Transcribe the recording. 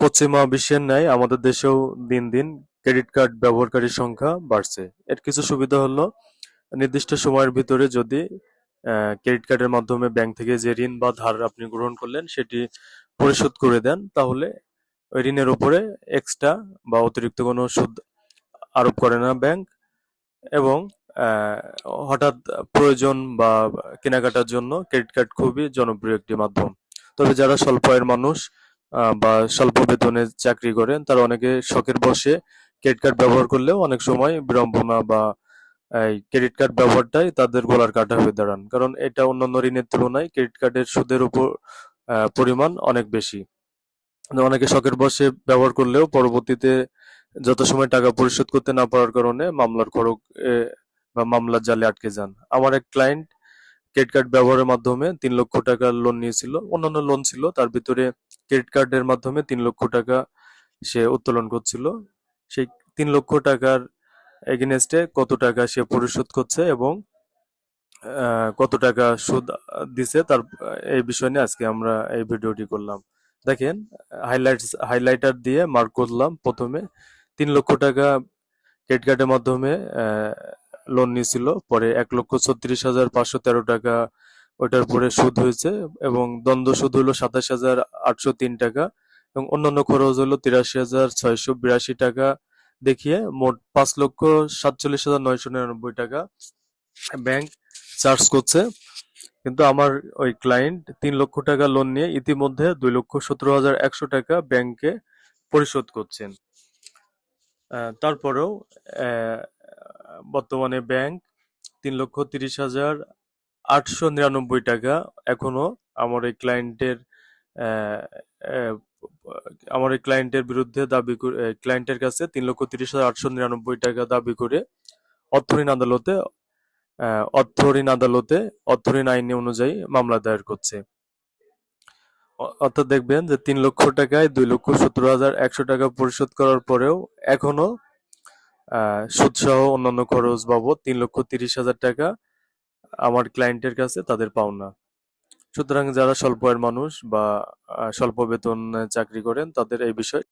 পশ্চিমা বিশ্বের ন্যায় আমাদের দেশেও দিন দিন ক্রেডিট কার্ড ব্যবহারকারীর সংখ্যা বাড়ছে। এর কিছু সুবিধা হলো, নির্দিষ্ট সময়ের ভিতরে যদি ক্রেডিট কার্ডের মাধ্যমে ব্যাংক থেকে যে ঋণ বা ধার আপনি গ্রহণ করলেন, সেটি পরিশোধ করে দেন, তাহলে ওই ঋণের উপরে এক্সট্রা বা অতিরিক্ত কোনো সুদ আরোপ করে না ব্যাংক এবং হঠাৎ প্রয়োজন বা কেনাকাটার জন্য ক্রেডিট কার্ড খুবই জনপ্রিয় একটি মাধ্যম। তবে যারা স্বল্প আয়ের মানুষ বা স্বল্প বেতনে চাকরি করেন তারা অনেকে শখের বসে ক্রেডিট কার্ড ব্যবহার করলেও অনেক সময় বিড়ম্বনা বা এই ক্রেডিট কার্ড ব্যবহারটাই তাদের গলার কাটা হয়ে দাঁড়ান। কারণ এটা অন্যান্য ঋণের তুলনায় ক্রেডিট কার্ডের সুদের উপর পরিমাণ অনেক বেশি। অনেকে শখের বসে ব্যবহার করলেও পরবর্তীতে যত সময় টাকা পরিশোধ করতে না পারার কারণে মামলার এ, বা মামলার জালে আটকে যান। আমার এক ক্লায়েন্ট ক্রেডিট কার্ড ব্যবহারের মাধ্যমে তিন লক্ষ টাকার লোন নিয়েছিল। অন্যান্য লোন ছিল, তার ভিতরে ক্রেডিট কার্ডের মাধ্যমে তিন লক্ষ টাকা সে উত্তোলন করছিল। সেই তিন লক্ষ টাকার এগেনস্টে কত টাকা সে পরিশোধ করছে এবং কত টাকা সুদ দিছে তার, এই বিষয় নিয়ে আজকে আমরা এই ভিডিওটি করলাম। দেখেন হাইলাইটস হাইলাইটার দিয়ে মার্ক করলাম প্রথমে। তিন লক্ষ টাকা ক্রেডিট কার্ডের মাধ্যমে লোন নিয়েছিল। পরে এক লক্ষ ছত্রিশ হাজার পাঁচশো তেরো টাকা ওটার পরে সুদ হয়েছে এবং দ্বন্দ্ব সুদ হলো সাতাশ হাজার আটশো তিন টাকা এবং অন্যান্য খরচ হলো তিরাশি হাজার ছয়শো বিরাশি টাকা। দেখিয়ে মোট পাঁচ লক্ষ সাতচল্লিশ হাজার নয়শো নিরানব্বই টাকা ব্যাংক চার্জ করছে। কিন্তু আমার ওই ক্লায়েন্ট তিন লক্ষ টাকা লোন নিয়ে ইতিমধ্যে দুই লক্ষ সতেরো হাজার একশো টাকা ব্যাংকে পরিশোধ করছেন। তারপরেও বর্তমানে ব্যাংক তিন লক্ষ তিরিশ হাজার আটশো নিরানব্বই টাকা। এখনও আমার এই ক্লায়েন্টের আমার এই ক্লায়েন্টের বিরুদ্ধে দাবি করে ক্লায়েন্টের কাছে তিন লক্ষ তিরিশ হাজার আটশো নিরানব্বই টাকা দাবি করে অর্থঋণ আদালতে অর্থঋণ আদালতে অর্থঋণ আইন অনুযায়ী মামলা দায়ের করছে। অর্থাৎ দেখবেন যে তিন লক্ষ টাকায় দুই লক্ষ সতেরো হাজার একশো টাকা পরিশোধ করার পরেও এখনও সুদসহ অন্যান্য খরচ বাবদ তিন লক্ষ তিরিশ হাজার টাকা আমার ক্লায়েন্টের কাছে তাদের পাওনা। সুতরাং যারা স্বল্প আয়ের মানুষ বা স্বল্প বেতন চাকরি করেন তাদের এই বিষয়